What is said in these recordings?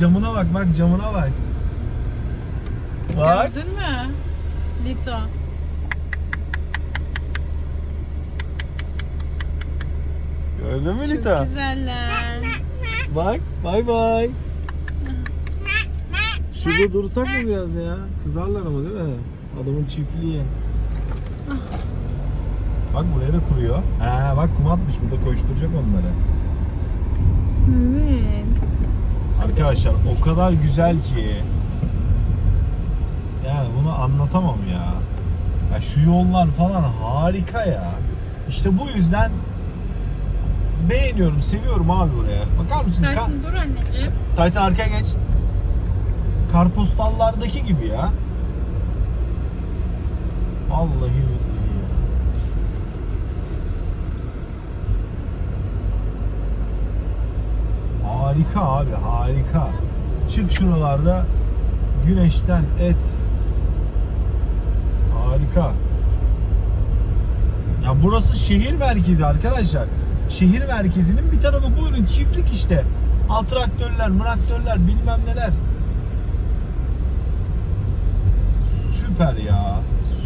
Camına bak bak camına bak. Bak. Gördün mü? Lito. Gördün mü Çok Lita? güzeller. Bak bay bay. Şurada dursak mı biraz ya? Kızarlar ama değil mi? Adamın çiftliği. Bak buraya da kuruyor. He bak kum atmış burada koşturacak onları. Evet. Arkadaşlar o kadar güzel ki yani bunu anlatamam ya. Ya şu yollar falan harika ya. İşte bu yüzden beğeniyorum, seviyorum abi buraya. Bakar mısınız? Ka- Tersin dur anneciğim. Tyson arkaya geç. Karpostallardaki gibi ya. Vallahi billahi ya. Harika abi harika. Çık şuralarda güneşten et. Harika. Ya burası şehir merkezi arkadaşlar. Şehir merkezinin bir tarafı buyurun çiftlik işte. Al traktörler, traktörler bilmem neler. Süper ya.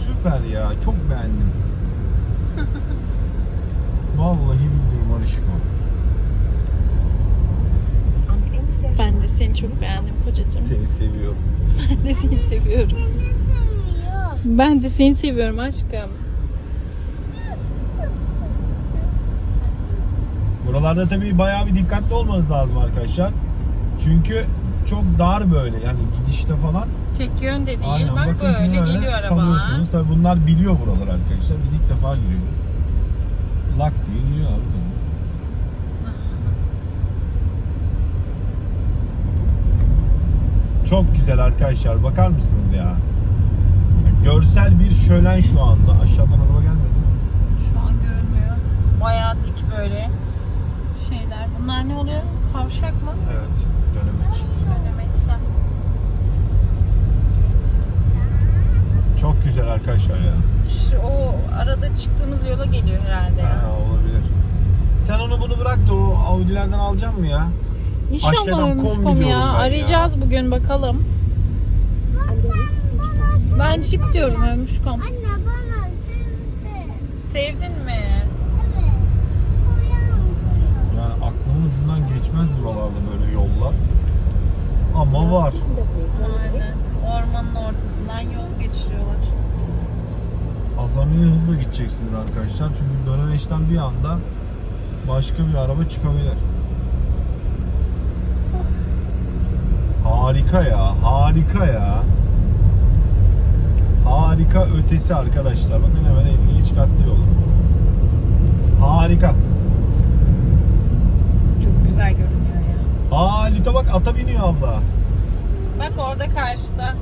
Süper ya. Çok beğendim. Vallahi billahi Marişko. Ben de seni çok beğendim kocacığım. Seni seviyorum. Ben de seni seviyorum. Ben de seni seviyorum aşkım. Buralarda tabii bayağı bir dikkatli olmanız lazım arkadaşlar. Çünkü çok dar böyle yani gidişte falan. Tek yön de değil. Aynen, Bak bakın böyle geliyor araba. kalıyorsunuz. Tabii bunlar biliyor buralar arkadaşlar. Biz ilk defa giriyoruz. Lak diye giriyor abi. Çok güzel arkadaşlar. Bakar mısınız ya? Görsel bir şölen şu anda. Aşağıdan araba gelmedi. mi? Şu an görünmüyor. Bayağı dik böyle şeyler. Bunlar ne oluyor? Kavşak mı? Evet. Dönemeç. Dönemeçler. Çok güzel arkadaşlar ya. Şu, o arada çıktığımız yola geliyor herhalde ya. Ha, olabilir. Sen onu bunu bırak da o Audi'lerden alacak mı ya? İnşallah kombi ya. ben ya. Arayacağız bugün bakalım. Ben jip diyorum ölmüşkom. Anne bana sevdi. Sevdin mi? Evet. Yani aklımın ucundan geçmez buralarda böyle yollar. Ama var. Aynen. Ormanın ortasından yol geçiriyorlar. Azamiye hızlı gideceksiniz arkadaşlar. Çünkü dönemeçten bir anda başka bir araba çıkabilir. Harika ya, harika ya. Harika ötesi arkadaşlar. Bakın hemen 50'yi çıkarttı yolu. Harika. Çok güzel görünüyor ya. Aa Lita bak ata biniyor abla. Bak orada karşıda.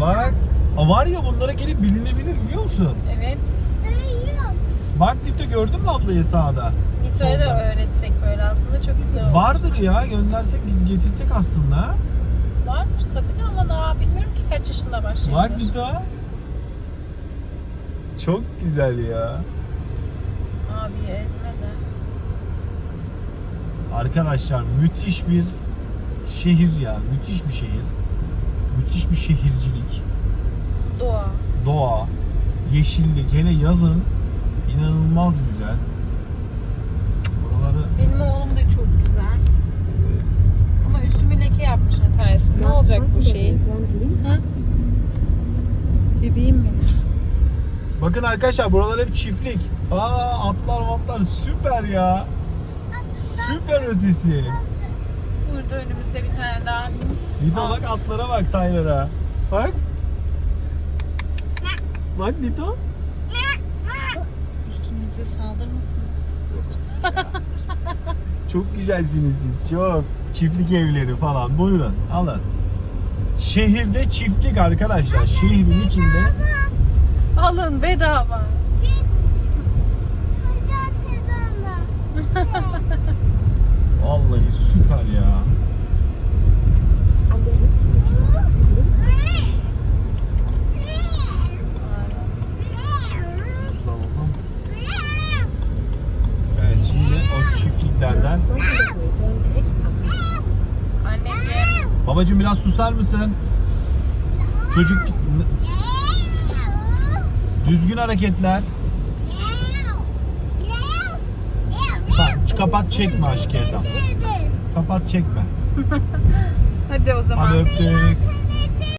Bak. Aa, var ya bunlara gelip bilinebilir biliyor musun? Evet. Bak Lita gördün mü ablayı sağda? Nito'ya da öğretsek böyle aslında çok güzel olur. Vardır ya göndersek getirsek aslında. Var tabii de ama daha bilmiyorum ki kaç yaşında başlayabilir. Bak Lita. Çok güzel ya. Abi ezme de. Arkadaşlar müthiş bir şehir ya. Müthiş bir şehir. Müthiş bir şehircilik. Doğa. Doğa, yeşillik. Hele yazın inanılmaz güzel. Benim oğlum da çok güzel. evet. Ama üstümü leke yapmış Ataysın. Ne olacak bu? Ha? Bebeğim benim. Bakın arkadaşlar buralar hep çiftlik. Aa atlar matlar süper ya. Süper ötesi. Burada önümüzde bir tane daha. Lito Aa. bak atlara bak Tyler'a. Bak. Bak Lito. Üstümüze saldırmasın. Çok güzelsiniz siz çok. Çiftlik evleri falan buyurun alın. Şehirde çiftlik arkadaşlar. Şehrin içinde Alın bedava. Çocuğa tezonda. vallahi süper ya. Mustafa. Evet şimdi o çiftliklerden Anneciğim. Babacım biraz susar mısın? Çocuk düzgün hareketler. Tamam, kapat çekme aşk Erdem. Kapat çekme. Hadi o zaman. Hadi öptük.